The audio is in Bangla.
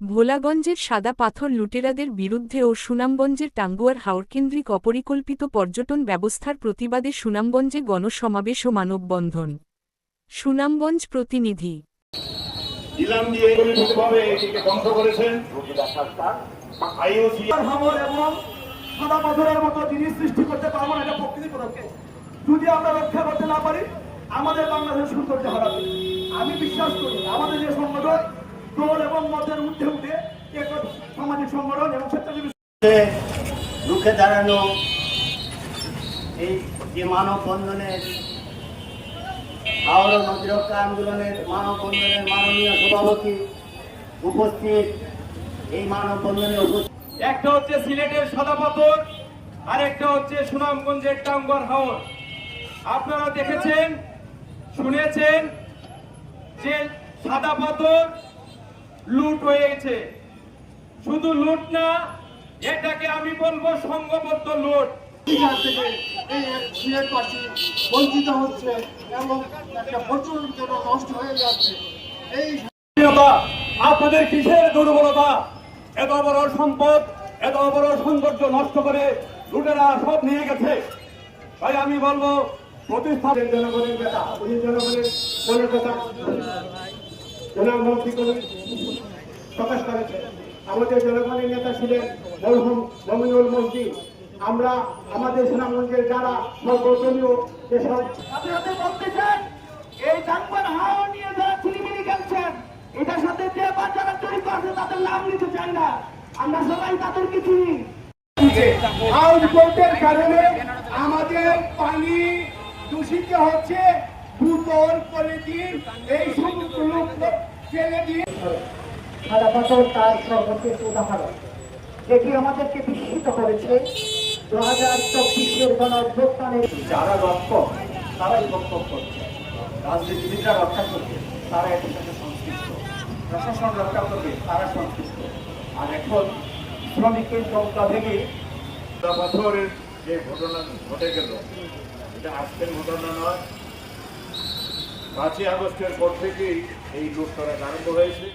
ভোলাগঞ্জের সাদা পাথর লুটেরাদের বিরুদ্ধে ও সুনামগঞ্জের টাঙ্গুয়ার হাওরকেন্দ্রিক অপরিকল্পিত পর্যটন ব্যবস্থার প্রতিবাদে সুনামগঞ্জে গণসমাবেশ ও মানববন্ধন। সুনামগঞ্জ প্রতিনিধি। ইলাম দিয়ে পরিমিতভাবে এটিকে ধ্বংস করেছেন। আইওসি হামর এবং সাদা পাথরের মতো জিনিস সৃষ্টি করতে পারব না এটা প্রকৃতি যদি আমরা রক্ষা করতে না পারি আমাদের বাংলাদেশের সৌন্দর্য হারাবে আমি বিশ্বাস করি আমাদের যে সংগঠন দল এবং মতের ঊর্ধ্বে উঠে সামাজিক সংগঠন এবং স্বেচ্ছাসেবী রুখে দাঁড়ানো এই যে মানববন্ধনের হাওড়া নদীরক্ষা আন্দোলনের মানববন্ধনের মাননীয় সভাপতি উপস্থিত এই মানববন্ধনে উপস্থিত। একটা হচ্ছে সিলেটের সাদা পাথর আর একটা হচ্ছে সুনামগঞ্জের টাঙ্গর হাওর। আপনারা দেখেছেন শুনেছেন যে সাদা পাথর লুট হয়ে গেছে শুধু লুট না এটাকে আমি বলব সংঘবদ্ধ লুট। অধিকার থেকে এই সিলেটবাসী বঞ্চিত হচ্ছে এবং একটা প্রচুর নষ্ট হয়ে যাচ্ছে। এই আপনাদের কিসের দুর্বলতা? এত বড় সম্পদ এত বড় সৌন্দর্য নষ্ট করে লুটেরা সব নিয়ে গেছে। তাই আমি বলব প্রতিষ্ঠানের জনগণের নেতা উনি জনগণের মনের কথা জনগণকে প্রকাশ করেছে। আমাদের জনগণের নেতা ছিলেন মরহুম মমিনুল মসজিদ আমরা আমাদের সুনামগঞ্জের যারা সর্বদলীয় যেসব খেলছেন, এটার সাথে যে তাদের নিতে না। আমরা সবাই কারণে আমাদের পানি দূষিত হচ্ছে। ভূতল পলিথিন এই সমস্ত লোক ফেলে দিয়ে সাদা পাথর তার সর্বশেষ উদাহরণ। যেটি আমাদেরকে বিস্মিত করেছে। দু হাজার চব্বিশের গণ অভ্যুত্থানের যারা রক্ষক, তারাই রক্ষক করছে। রাজনীতিবিদরা রক্ষা করছে, তারা এটার সাথে সংশ্লিষ্ট। প্রশাসন রক্ষা করবে, তারা সংশ্লিষ্ট। আর এখন শ্রমিকের দমকা ভেঙে পাথরের যে ঘটনা, ঘটে গেল, এটা আজকের ঘটনা নয় পাঁচই আগস্টের পর থেকেই এই লোকটা আরম্ভ হয়েছে।